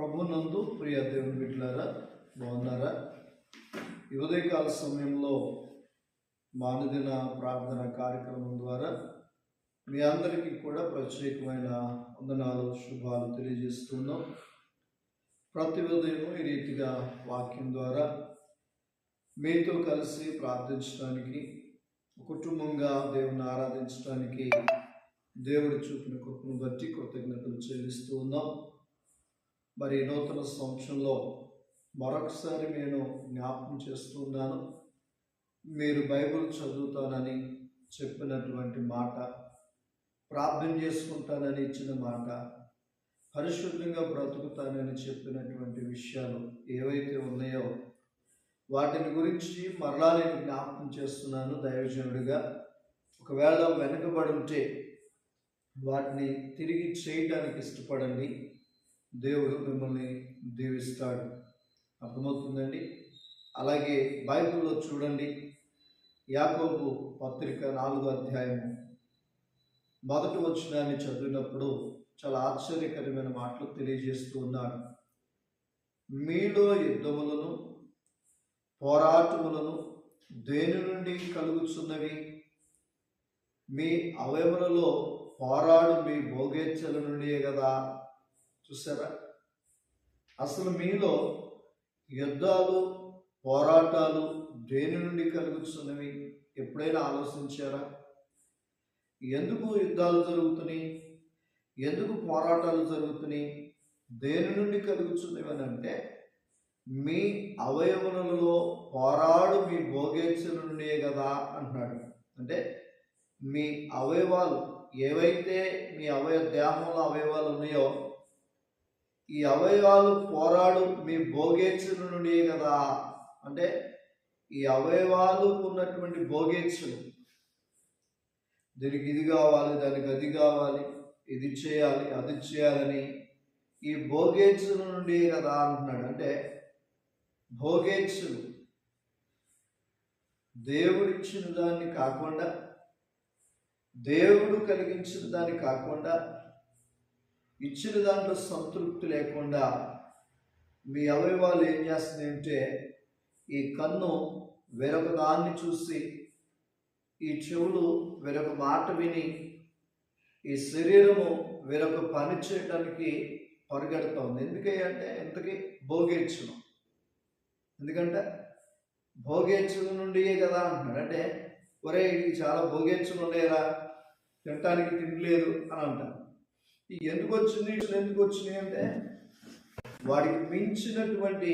ప్రభునందు ప్రియ దేవుని బిడ్డలారా బాగున్నారా? యువదయకాల ఉదయకాల సమయంలో మానదిన ప్రార్థన కార్యక్రమం ద్వారా మీ అందరికీ కూడా ప్రత్యేకమైన వందనాలు శుభాలు తెలియజేస్తున్నాం. ప్రతి ఉదయం ఈ రీతిగా వాక్యం ద్వారా మీతో కలిసి ప్రార్థించడానికి కుటుంబంగా దేవుని ఆరాధించడానికి దేవుడు చూపిన కృపను బట్టి కృతజ్ఞతలు చెల్లిస్తూ ఉన్నాం. మరి నూతన సంవత్సరంలో మరొకసారి నేను జ్ఞాపకం చేస్తున్నాను. మీరు బైబిల్ చదువుతానని చెప్పినటువంటి మాట ప్రార్థన చేసుకుంటానని ఇచ్చిన మాట పరిశుద్ధంగా బ్రతుకుతానని చెప్పినటువంటి విషయాలు ఏవైతే ఉన్నాయో వాటిని గురించి మరలా నేను జ్ఞాపకం చేస్తున్నాను దైవజనుడిగా. ఒకవేళ వెనుకబడి ఉంటే వాటిని తిరిగి చేయడానికి ఇష్టపడండి. దేవుడు మిమ్మల్ని దీవిస్తాడు. అర్థమవుతుందండి? అలాగే బైబిల్లో చూడండి. యాకోబు పత్రిక నాలుగో అధ్యాయము మొదటి వచ్చినాన్ని చదివినప్పుడు చాలా ఆశ్చర్యకరమైన మాటలు తెలియజేస్తూ ఉన్నాడు మీలో యుద్ధములను పోరాటములను దేని నుండి కలుగుతున్నవి మీ అవయములలో పోరాడు మీ భోగేచ్చల నుండియే కదా చూసారా? అసలు మీలో యుద్ధాలు పోరాటాలు దేని నుండి కలుగుతున్నవి ఎప్పుడైనా ఆలోచించారా? ఎందుకు యుద్ధాలు జరుగుతున్నాయి? ఎందుకు పోరాటాలు జరుగుతున్నాయి? దేని నుండి కలుగుతున్నవి అని అంటే మీ అవయవములలో పోరాడు మీ భోగేచ్ఛల నుండే కదా అంటున్నాడు. అంటే మీ అవయవాలు ఏవైతే మీ అవయ దేహంలో అవయవాలు ఉన్నాయో ఈ అవయవాలు పోరాడు మీ భోగేచ్ఛల నుండి కదా. అంటే ఈ అవయవాలు ఉన్నటువంటి భోగేచ్చులు దీనికి ఇది కావాలి దానికి అది కావాలి ఇది చేయాలి అది చేయాలని ఈ భోగేచ్చుల నుండి కదా అంటున్నాడు. అంటే భోగేచ్చులు దేవుడిచ్చిన దాన్ని కాకుండా దేవుడు కలిగించిన దాన్ని కాకుండా ఇచ్చిన దాంట్లో సంతృప్తి లేకుండా మీ అవయవాలు ఏం చేస్తున్నాయంటే ఈ కన్ను వేరొక దాన్ని చూసి ఈ చెవులు వేరొక మాట విని ఈ శరీరము వేరొక పని చేయడానికి పరిగెడుతోంది ఎందుకంటే ఇంతకీ భోగేచ్ఛను. ఎందుకంటే భోగేచ్చుల నుండియే కదా అంటున్నాడు. అంటే ఒరే ఇది చాలా భోగేచ్చులు ఉండేరా తినటానికి తినలేదు అని అంటారు. ఎందుకు వచ్చింది ఎందుకు వచ్చినాయి అంటే వాడికి మించినటువంటి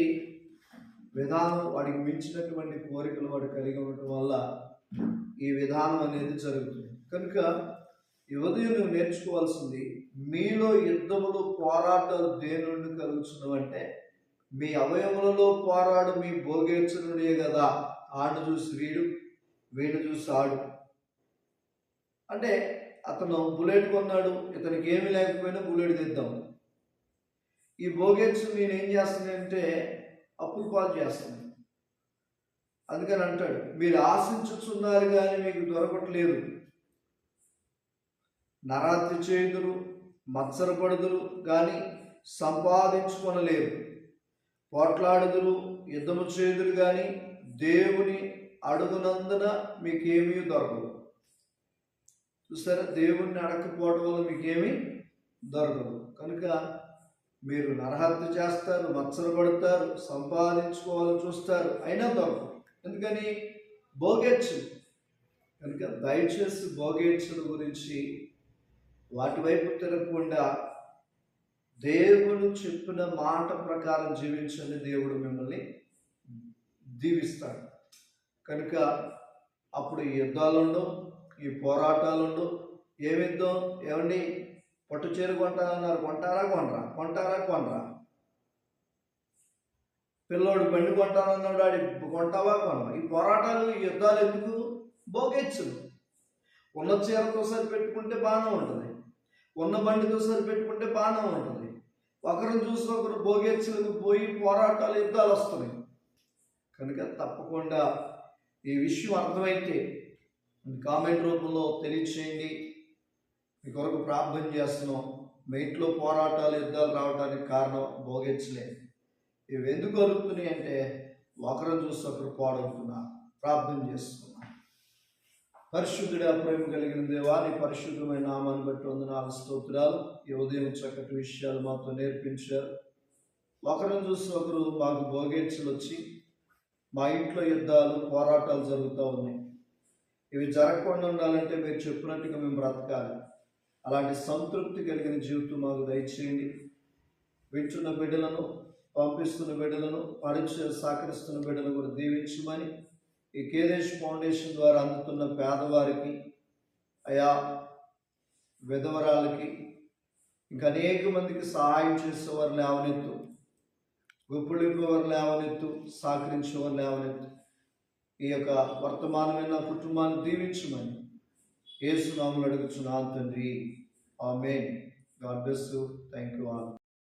విధానం వాడికి మించినటువంటి కోరికలు వాడు కలిగి ఉండటం వల్ల ఈ విధానం అనేది జరుగుతుంది. కనుక ఈ ఉదయం నువ్వు నేర్చుకోవాల్సింది మీలో యుద్ధములు పోరాటాలు దేనుండి నుండి మీ అవయములలో పోరాడు మీ భోగేచ్ఛనుడే కదా ఆడు చూసి వీడు వీడు చూసి ఆడు. అంటే అతను బుల్లెట్ కొన్నాడు ఇతనికి ఏమి లేకపోయినా బుల్లెట్ తెద్దాం. ఈ బోగెట్స్ నేను ఏం చేస్తున్నానంటే అప్పులు పాలు చేస్తాను అందుకని అంటాడు మీరు ఆశించుచున్నారు కానీ మీకు దొరకట్లేదు. నరాత్రి చేదురు మత్సరపడుదురు కానీ సంపాదించుకొనలేరు. పోట్లాడుదురు యుద్ధము చేదురు కానీ దేవుని అడుగునందున మీకేమీ దొరకదు. చూసారా? దేవుణ్ణి అడగకపోవడం వల్ల మీకేమీ దొరకదు. కనుక మీరు నరహత్య చేస్తారు మత్సరపడతారు సంపాదించుకోవాలని చూస్తారు అయినా దొరకదు. ఎందుకని? భోగేచ్చు కనుక దయచేసి భోగేచ్చుల గురించి వాటి వైపు తిరగకుండా దేవుడు చెప్పిన మాట ప్రకారం జీవించండి. దేవుడు మిమ్మల్ని దీవిస్తాడు. కనుక అప్పుడు యుద్ధాలు ఉండవు ఈ పోరాటాలు ఏమిద్దాం? ఏమండి పట్టు చీర కొంటారన్నారు కొంటారా కొనరా? కొంటారా కొనరా? పిల్లోడు బండి కొంటానన్నాడు. ఆడి కొంటావా కొనవా? ఈ పోరాటాలు ఈ యుద్ధాలు ఎందుకు? భోగేచ్చులు ఉన్న చీరతో సరి పెట్టుకుంటే బాగానే ఉంటుంది. ఉన్న బండితో సరి పెట్టుకుంటే బాగానే ఉంటుంది. ఒకరిని చూసి ఒకరు భోగేచ్చులకు పోయి పోరాటాలు యుద్ధాలు వస్తున్నాయి. కనుక తప్పకుండా ఈ విషయం అర్థమైతే కామెంట్ రూపంలో తెలియచేయండి. మీ కొరకు ప్రార్థన చేస్తున్నాం. మీ ఇంట్లో పోరాటాలు యుద్ధాలు రావడానికి కారణం భోగించలే ఇవి ఎందుకు అరుగుతున్నాయి అంటే ఒకరిని చూసి ఒకరు పాడవుతున్నా. ప్రార్థన చేస్తున్నా. పరిశుద్ధుడా ప్రేమ కలిగిన దేవా నీ పరిశుద్ధమైన నామాన్ని బట్టి వందనాలు స్తోత్రాలు. ఈ ఉదయం చక్కటి విషయాలు మాతో నేర్పించారు. ఒకరిని చూసి ఒకరు మాకు భోగేచ్ఛలు వచ్చి మా ఇంట్లో యుద్ధాలు పోరాటాలు జరుగుతూ ఉన్నాయి. ఇవి జరగకుండా ఉండాలంటే మీరు చెప్పినట్టుగా మేము బ్రతకాలి. అలాంటి సంతృప్తి కలిగిన జీవితం మాకు దయచేయండి. వింటున్న బిడ్డలను పంపిస్తున్న బిడ్డలను పరీక్ష సహకరిస్తున్న బిడ్డలను కూడా దీవించమని ఈ కేదేశ్ ఫౌండేషన్ ద్వారా అందుతున్న పేదవారికి అయా విధవరాలకి ఇంకా అనేక మందికి సహాయం చేసేవారు లేవనెత్తు గుప్పులింపేవారు లేవనెత్తు సహకరించేవారు లేవనెత్తు. ఈ యొక్క వర్తమానమైన కుటుంబాన్ని దీవించమని ఏసునాములు అడుగుచున్నాను తండ్రి. ఆమె god bless thank you all.